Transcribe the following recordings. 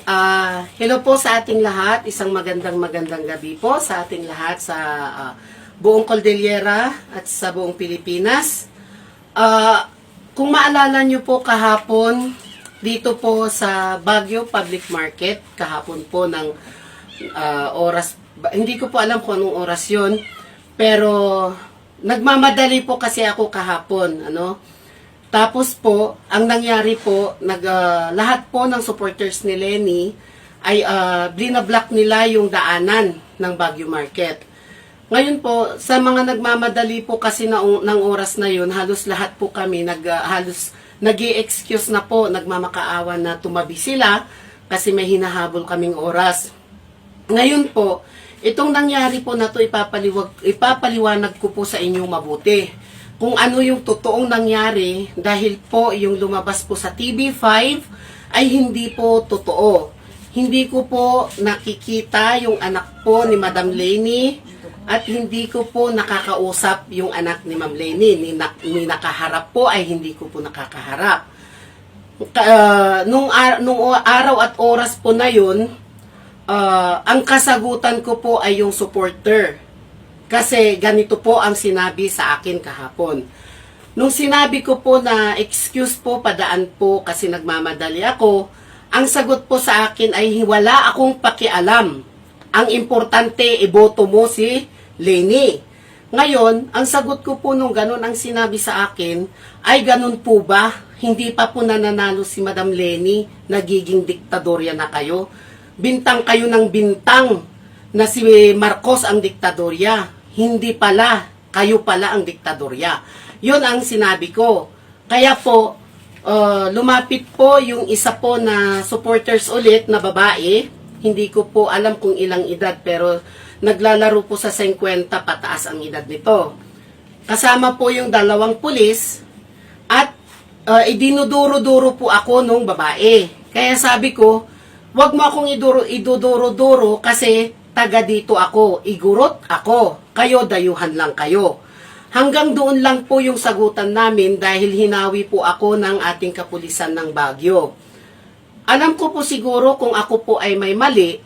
Ah, hello po sa ating lahat. Isang magandang magandang gabi po sa ating lahat sa ah, buong Cordillera at sa buong Pilipinas. Ah, kung maalala nyo po kahapon dito po sa Baguio Public Market, kahapon po ng ah, oras, hindi ko po alam kung anong oras yun, pero nagmamadali po kasi ako kahapon, ano? Tapos po, ang nangyari po, nag, ah, lahat po ng supporters ni Lenny ay uh, blinablock nila yung daanan ng Baguio Market. Ngayon po, sa mga nagmamadali po kasi na, ng oras na yun, halos lahat po kami, nag, ah, halos nag excuse na po, nagmamakaawa na tumabi sila kasi may hinahabol kaming oras. Ngayon po, itong nangyari po na to ipapaliwag, ipapaliwanag ko po sa inyong mabuti. Kung ano yung totoong nangyari dahil po yung lumabas po sa TV5 ay hindi po totoo. Hindi ko po nakikita yung anak po ni Madam Lenny at hindi ko po nakakausap yung anak ni Ma'am Lenny. Ni, na, ni nakaharap po ay hindi ko po nakakaharap. Ka- ah, nung, ar- nung araw at oras po na yun, Ah, ang kasagutan ko po ay yung supporter. Kasi ganito po ang sinabi sa akin kahapon. Nung sinabi ko po na excuse po, padaan po kasi nagmamadali ako, ang sagot po sa akin ay wala akong pakialam. Ang importante, iboto mo si Lenny. Ngayon, ang sagot ko po nung ganun ang sinabi sa akin, ay ganun po ba? Hindi pa po nananalo si Madam Lenny, nagiging diktadorya na kayo. Bintang kayo ng bintang na si Marcos ang diktadorya. Hindi pala, kayo pala ang diktadorya. Yun ang sinabi ko. Kaya po, uh, lumapit po yung isa po na supporters ulit na babae. Hindi ko po alam kung ilang edad pero naglalaro po sa 50 pataas ang edad nito. Kasama po yung dalawang pulis at uh, idinuduro-duro po ako nung babae. Kaya sabi ko, wag mo akong iduro, iduduro-duro kasi taga dito ako, igurot ako, kayo dayuhan lang kayo. Hanggang doon lang po yung sagutan namin dahil hinawi po ako ng ating kapulisan ng Bagyo. Alam ko po siguro kung ako po ay may mali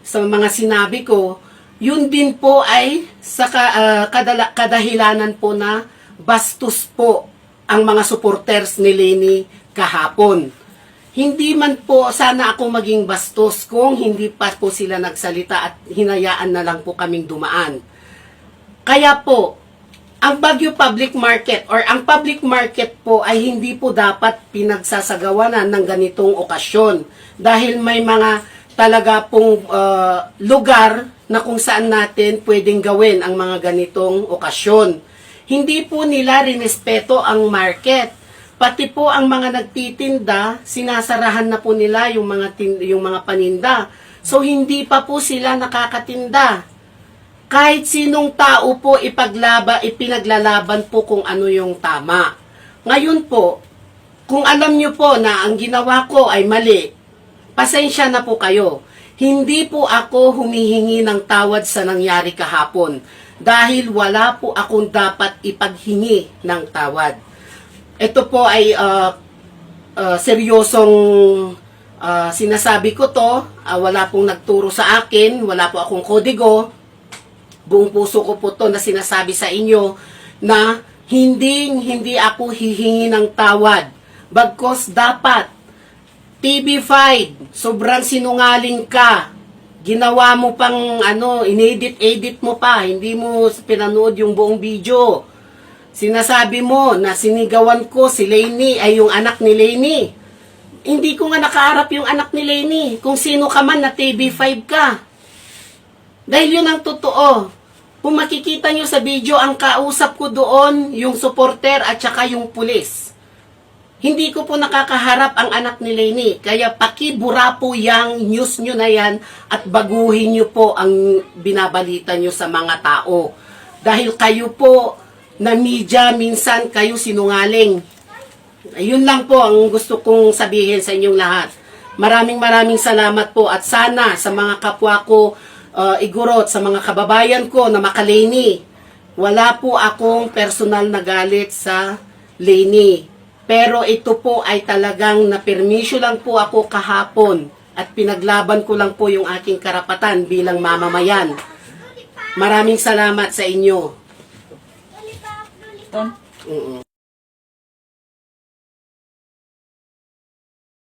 sa mga sinabi ko, yun din po ay sa ka, ah, kadala- kadahilanan po na bastos po ang mga supporters ni Lenny kahapon. Hindi man po sana ako maging bastos kung hindi pa po sila nagsalita at hinayaan na lang po kaming dumaan. Kaya po, ang Baguio Public Market or ang public market po ay hindi po dapat pinagsasagawanan ng ganitong okasyon dahil may mga talaga pong uh, lugar na kung saan natin pwedeng gawin ang mga ganitong okasyon. Hindi po nila rinespeto ang market. Pati po ang mga nagtitinda, sinasarahan na po nila yung mga tin- yung mga paninda. So hindi pa po sila nakakatinda kahit sinong tao po ipaglaba, ipinaglalaban po kung ano yung tama. Ngayon po, kung alam nyo po na ang ginawa ko ay mali, pasensya na po kayo. Hindi po ako humihingi ng tawad sa nangyari kahapon dahil wala po akong dapat ipaghingi ng tawad. Ito po ay uh, uh, seryosong uh, sinasabi ko to. Uh, wala pong nagturo sa akin, wala po akong kodigo buong puso ko po to na sinasabi sa inyo na hindi hindi ako hihingi ng tawad. Bagkos dapat TV5, sobrang sinungaling ka. Ginawa mo pang ano, inedit-edit mo pa, hindi mo pinanood yung buong video. Sinasabi mo na sinigawan ko si Lainey ay yung anak ni Lainey. Hindi ko nga nakaharap yung anak ni Lainey. Kung sino ka man na TV5 ka. Dahil yun ang totoo. Kung makikita nyo sa video, ang kausap ko doon, yung supporter at saka yung pulis. Hindi ko po nakakaharap ang anak ni Lenny. Kaya pakibura po yung news nyo na yan at baguhin nyo po ang binabalita nyo sa mga tao. Dahil kayo po na media, minsan kayo sinungaling. Ayun lang po ang gusto kong sabihin sa inyong lahat. Maraming maraming salamat po at sana sa mga kapwa ko uh, igurot, sa mga kababayan ko na makaleni, wala po akong personal na galit sa Lenny. Pero ito po ay talagang na-permisyo lang po ako kahapon at pinaglaban ko lang po yung aking karapatan bilang mamamayan. Maraming salamat sa inyo. Ton. Mm-mm.